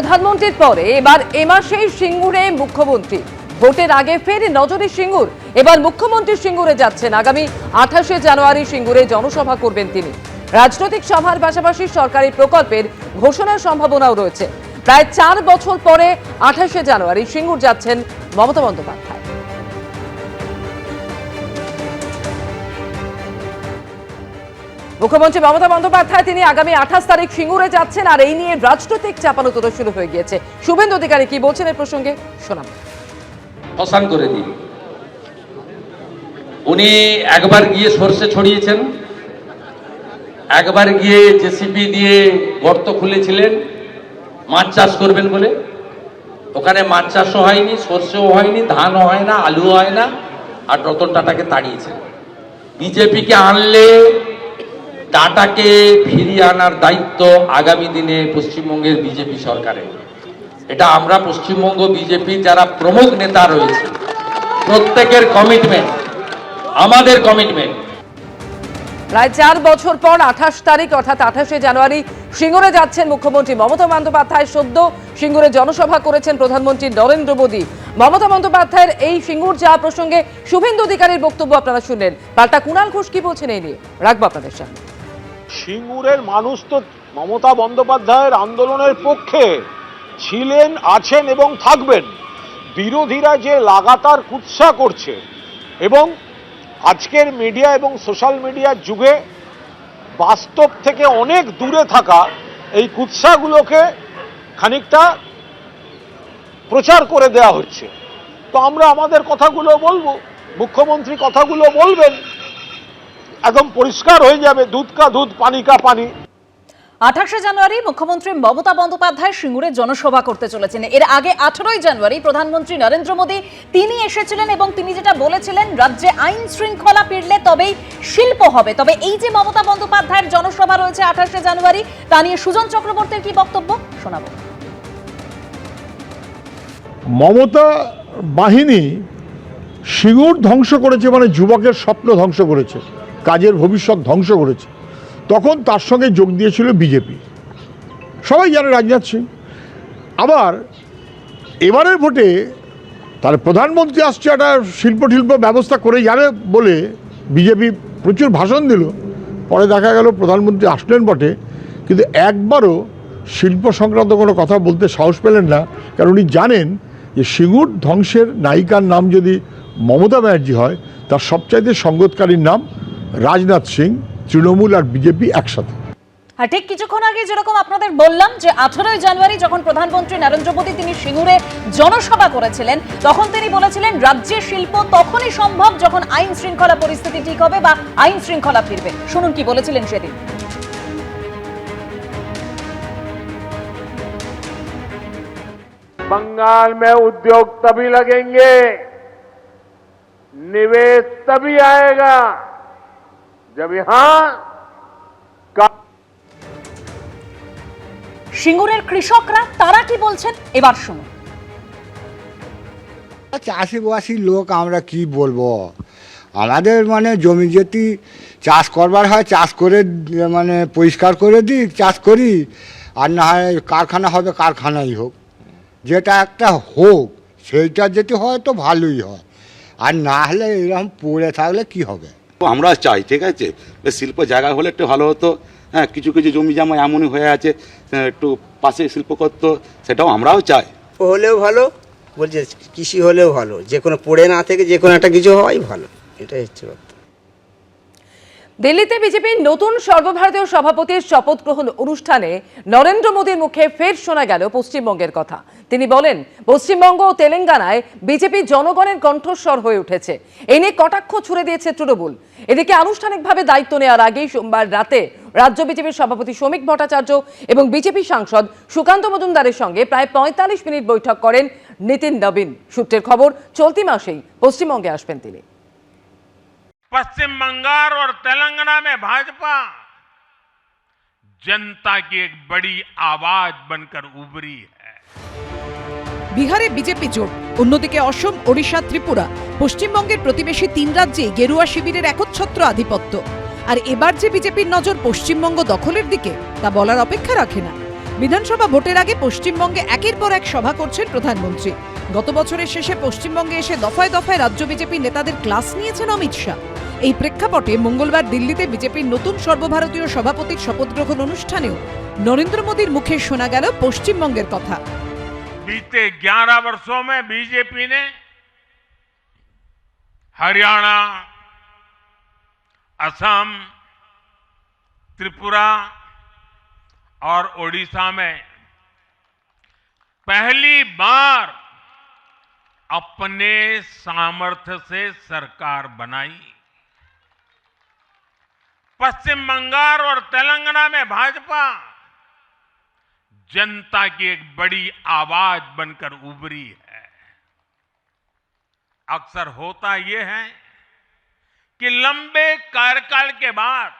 প্রধানমন্ত্রীর পরে, এবার এ মাসেই সিঙ্গুরে মুখ্যমন্ত্রী। ভোটের আগে ফের নজরে সিঙ্গুর। এবার মুখ্যমন্ত্রী সিঙ্গুরে যাচ্ছেন। আগামী আঠাশে জানুয়ারি সিঙ্গুরে জনসভা করবেন তিনি। রাজনৈতিক সভার পাশাপাশি সরকারি প্রকল্পের ঘোষণার সম্ভাবনাও রয়েছে। প্রায় চার বছর পরে আঠাশে জানুয়ারি সিঙ্গুর যাচ্ছেন মমতা বন্দ্যোপাধ্যায়। মুখ্যমন্ত্রী মমতা বন্দ্যোপাধ্যায়, তিনি আগামী আঠাশ তারিখ সিঙ্গুরে যাচ্ছেন আর এই নিয়ে রাজনৈতিক চাপানোতর শুরু হয়ে গিয়েছে। শুভেন্দু অধিকারী কি বলছেন এ প্রসঙ্গে? শোনাব। অসান করে দিই। উনি একবার গিয়ে সর্ষে ছড়িয়েছেন, একবার গিয়ে জেসিপি দিয়ে গর্ত খুলেছিলেন, মাছ চাষ করবেন বলে। ওখানে মাছ চাষও হয়নি, সর্ষেও হয়নি, ধানও হয় না, আলুও হয় না, আর রতন টাটাকে তাড়িয়েছেন। বিজেপিকে আনলে টাটাকে ফিরিয়ে আনার দায়িত্ব আগামী দিনে পশ্চিমবঙ্গের বিজেপি সরকারের। এটা আমরা পশ্চিমবঙ্গ বিজেপি যারা প্রমুখ নেতা রয়েছে, প্রত্যেকের কমিটমেন্ট আমাদের কমিটমেন্ট প্রায় চার বছর পর আঠাশ তারিখ, অর্থাৎ আঠাশে জানুয়ারি, সিঙ্গুরে যাচ্ছেন মুখ্যমন্ত্রী মমতা বন্দ্যোপাধ্যায়। সদ্য সিঙ্গুরে জনসভা করেছেন প্রধানমন্ত্রী নরেন্দ্র মোদী। মমতা বন্দ্যোপাধ্যায়ের এই সিঙ্গুর যাওয়া প্রসঙ্গে শুভেন্দু অধিকারীর বক্তব্য আপনারা শুনলেন। পাল্টা কুণাল ঘোষ কি বলছেন এই নিয়ে? রাখব আপনাদের সামনে। সিঙ্গুরের মানুষ তো মমতা বন্দ্যোপাধ্যায়ের আন্দোলনের পক্ষে ছিলেন, আছেন এবং থাকবেন। বিরোধীরা যে লাগাতার কুৎসা করছে এবং আজকের মিডিয়া এবং সোশ্যাল মিডিয়ার যুগে বাস্তব থেকে অনেক দূরে থাকা এই কুৎসাগুলোকে খানিকটা প্রচার করে দেওয়া হচ্ছে। তো আমরা আমাদের কথাগুলো বলব, মুখ্যমন্ত্রী কথাগুলো বলবেন একদম পরিষ্কার হয়ে যাবে দুধ কা দুধ পানি কা পানি। আঠাশে জানুয়ারি মুখ্যমন্ত্রী মমতা বন্দ্যোপাধ্যায় সিঙ্গুরে জনসভা করতে চলেছেন। এর আগে আঠারোই জানুয়ারি প্রধানমন্ত্রী নরেন্দ্র মোদী তিনি এসেছিলেন এবং তিনি যেটা বলেছিলেন রাজ্যে আইন শৃঙ্খলা ফিরলে তবেই শিল্প হবে। তবে এই যে মমতা বন্দ্যোপাধ্যায়ের জনসভা রয়েছে আঠাশে জানুয়ারি তা নিয়ে সুজন চক্রবর্তীর কি বক্তব্য? শোনাবো। মমতা বাহিনী সিঙ্গুর ধ্বংস করেছে মানে যুবকের স্বপ্ন ধ্বংস করেছে। কাজের ভবিষ্যৎ ধ্বংস করেছে। তখন তার সঙ্গে যোগ দিয়েছিল বিজেপি। সবাই জানে রাজনাথ সিং। আবার এবারের ভোটে তার প্রধানমন্ত্রী আসছে একটা শিল্প টিল্প ব্যবস্থা করে যাবে বলে বিজেপি প্রচুর ভাষণ দিল। পরে দেখা গেল প্রধানমন্ত্রী আসলেন বটে। কিন্তু একবারও শিল্প সংক্রান্ত কোনো কথা বলতে সাহস পেলেন না। কারণ উনি জানেন যে সিঙ্গুর ধ্বংসের নায়িকার নাম যদি মমতা ব্যানার্জি হয়, তার সবচাইতে সঙ্গতকারীর নাম রাজনাথ সিং তৃণমূল আর বিজেপি একসাথে আর ঠিক কিছুক্ষণ আগে যেরকম আপনাদের বললাম যে আঠারোই জানুয়ারি যখন প্রধানমন্ত্রী নরেন্দ্র মোদী তিনি সিঙ্গুরে জনসভা করেছিলেন তখন তিনি বলেছিলেন রাজ্যে শিল্প তখনই সম্ভব যখন আইন শৃঙ্খলা পরিস্থিতি ঠিক হবে বা আইন শৃঙ্খলা ফিরবে শুনুন কি বলেছিলেন সেদিন बंगाल में उद्योग तभी लगेंगे निवेश तभी आएगा जब यहां का সিঙ্গুরের কৃষকরা তারা কি বলছেন এবার শুনুন চাষিবাসী লোক আমরা কি বলবো আমাদের মানে জমি যেটি চাষ করবার হয় চাষ করে মানে পরিষ্কার করে দিই চাষ করি আর না হয় কারখানা হবে কারখানাই হোক যেটা একটা হোক সেইটা যদি হয় তো ভালোই হয় আর না হলে এরকম পড়ে থাকলে কি হবে তো আমরা চাই, ঠিক আছে? শিল্প জায়গা হলে একটু ভালো হতো। হ্যাঁ কিছু কিছু জমি জামা এমনই হয়ে আছে একটু পাশে শিল্প করতো সেটাও আমরাও চাই। হলেও ভালো, বলছে, কৃষি হলেও ভালো। যে কোনো পড়ে না থেকে যে কোনো একটা কিছু হওয়াই ভালো। এটাই হচ্ছে দিল্লিতে বিজেপির নতুন সর্বভারতীয় সভাপতির শপথ গ্রহণ অনুষ্ঠানে নরেন্দ্র মোদীর মুখে ফের শোনা গেল পশ্চিমবঙ্গের কথা। তিনি বলেন, পশ্চিমবঙ্গ ও তেলেঙ্গানায় বিজেপি জনগণের কণ্ঠস্বর হয়ে উঠেছে। এ নিয়ে কটাক্ষ ছুড়ে দিয়েছে তৃণমূল। এদিকে আনুষ্ঠানিকভাবে দায়িত্ব নেওয়ার আগেই সোমবার রাতে রাজ্য বিজেপির সভাপতি শ্রমিক ভট্টাচার্য এবং বিজেপি সাংসদ সুকান্ত মজুমদারের সঙ্গে প্রায় পঁয়তাল্লিশ মিনিট বৈঠক করেন নিতিন নবীন। সূত্রের খবর, চলতি মাসেই পশ্চিমবঙ্গে আসবেন তিনি। पश्चिम बंगाल और तेलंगाना में भाजपा जनता की एक बड़ी आवाज बनकर उभरी है বিহারে বিজেপি জোট অন্যদিকে অসম ওড়িশা ত্রিপুরা পশ্চিমবঙ্গের প্রতিবেশী তিন রাজ্যে গেরুয়া শিবিরের একচ্ছত্র আধিপত্য আর এবার যে বিজেপির নজর পশ্চিমবঙ্গ দখলের দিকে তা বলার অপেক্ষা রাখে না বিধানসভা ভোটের আগে পশ্চিমবঙ্গে একের পর এক সভা করছেন প্রধানমন্ত্রী গত বছরের শেষে পশ্চিমবঙ্গে এসে দফায় দফায় রাজ্য বিজেপি নেতাদের ক্লাস নিয়েছেন অমিত শাহ এই প্রেক্ষাপটে মঙ্গলবার দিল্লিতে বিজেপির নতুন সর্বভারতীয় সভাপতির শপথ গ্রহণ অনুষ্ঠানেও নরেন্দ্র মোদীর মুখে শোনা গেল পশ্চিমবঙ্গের কথা बीते 11 वर्षों में बीजेपी ने हरियाणा असम त्रिपुरा और ओडिशा में पहली बार अपने सामर्थ्य से सरकार बनाई पश्चिम बंगाल और तेलंगाना में भाजपा जनता की एक बड़ी आवाज बनकर उभरी है अक्सर होता यह है कि लंबे कार्यकाल के बाद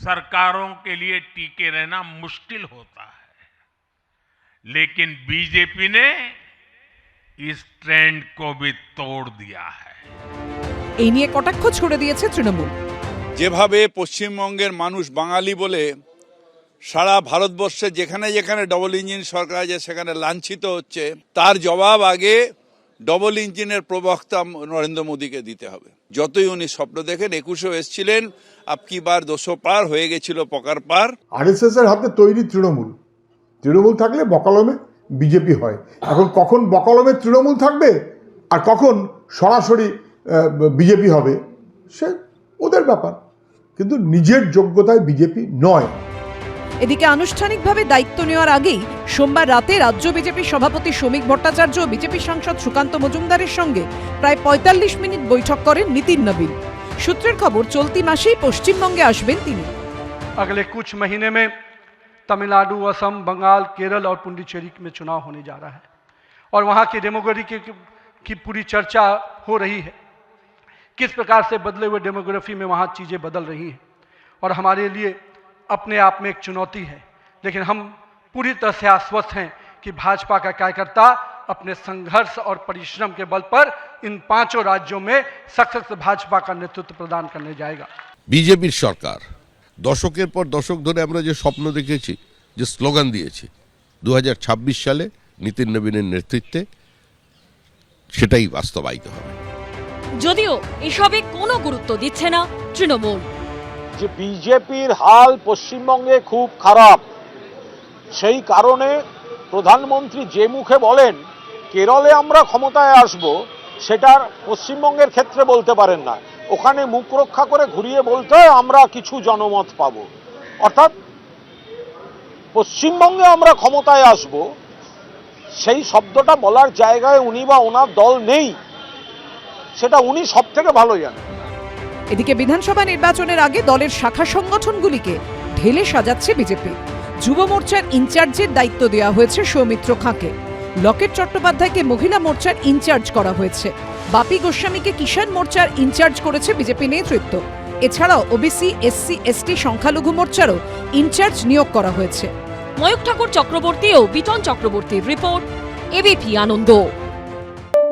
सरकारों के लिए टीके रहना मुश्किल होता है लेकिन बीजेपी ने इस ट्रेंड को भी तोड़ दिया है এই নিয়ে কটাক্ষ ছুড়ে দিয়েছে তৃণমূল যেভাবে পশ্চিমবঙ্গের মানুষ বাঙালি বলে সারা ভারতবর্ষে যেখানে যেখানে ডবল ইঞ্জিন সরকার আছে, সেখানে লাঞ্ছিত হচ্ছে, তার জবাব আগে ডবল ইঞ্জিনের প্রবক্তা নরেন্দ্র মোদীকে দিতে হবে। যতই উনি স্বপ্ন দেখেন, একুশেও এসছিলেন আপকি বার দোষো পার হয়ে গেছিল পকার পার। আরএসএস এর হাতে তৈরি তৃণমূল। তৃণমূল থাকলে বকালমে বিজেপি হয়। এখন কখন বকালমে তৃণমূল থাকবে আর কখন সরাসরি বিজেপি হবে, সে ওদের ব্যাপার। কিন্তু নিজের যোগ্যতায় বিজেপি নয় এদিকে আনুষ্ঠানিকভাবে দায়িত্ব নেওয়ার আগেই সোমবার রাতে রাজ্য বিজেপি সভাপতি শ্রমিক ভট্টাচার্য ও বিজেপি সাংসদ সুকান্ত মজুমদারের সঙ্গে প্রায় পঁয়তাল্লিশ মিনিট বৈঠক করেন নীতিন নবীন সূত্রের খবর চলতি মাসেই পশ্চিমবঙ্গে আসবেন তিনি अगले कुछ महीने में तमिलनाडु असम बंगाल केरल और पुडुचेरी में चुनाव होने जा रहा है और वहाँ की डेमोग्राफी की, की पूरी चर्चा हो रही है किस प्रकार से बदले हुए डेमोग्राफी में वहाँ चीज़ें बदल रही हैं और हमारे लिए अपने आप में एक चुनौती है लेकिन हम पूरी तरह से आश्वस्त हैं कि भाजपा का कार्यकर्ता अपने संघर्ष और परिश्रम के बल पर इन पांचों राज्यों में सशक्त भाजपा का नेतृत्व प्रदान करने जाएगा বিজেপির সরকার দশকের পর দশক ধরে আমরা যে স্বপ্ন দেখেছি যে স্লোগান দিয়েছি দু সালে নীতিন নবীনের নেতৃত্বে সেটাই বাস্তবায়িত হবে যদিও এসবে কোনো গুরুত্ব দিচ্ছে না তৃণমূল। যে বিজেপির হাল পশ্চিমবঙ্গে খুব খারাপ, সেই কারণে প্রধানমন্ত্রী যে মুখে বলেন, কেরলে আমরা ক্ষমতায় আসব, সেটা পশ্চিমবঙ্গের ক্ষেত্রে বলতে পারেন না। ওখানে মুখ রক্ষা করে ঘুরিয়ে বলতে আমরা কিছু জনমত পাব। অর্থাৎ পশ্চিমবঙ্গে আমরা ক্ষমতায় আসব, সেই শব্দটা বলার জায়গায় উনি বা ওনার দল নেই। সেটা উনি সব থেকে ভালো জানেন। এদিকে বিধানসভা নির্বাচনের আগে দলের শাখা সংগঠনগুলিকে ঢেলে সাজাচ্ছে বিজেপি। যুব মোর্চার ইনচার্জের দায়িত্ব দেওয়া হয়েছে সৌমিত্র খাঁকে। লকেট চট্টোপাধ্যায়কে মহিলা মোর্চার ইনচার্জ করা হয়েছে। বাপি গোস্বামীকে কিষাণ মোর্চার ইনচার্জ করেছে বিজেপি নেতৃত্ব। এছাড়াও ওবিসি এসসি এসটি সংখ্যালঘু মোর্চারও ইনচার্জ নিয়োগ করা হয়েছে। ময়ূক ঠাকুর চক্রবর্তী ও বিটন চক্রবর্তীর report ABP Ananda.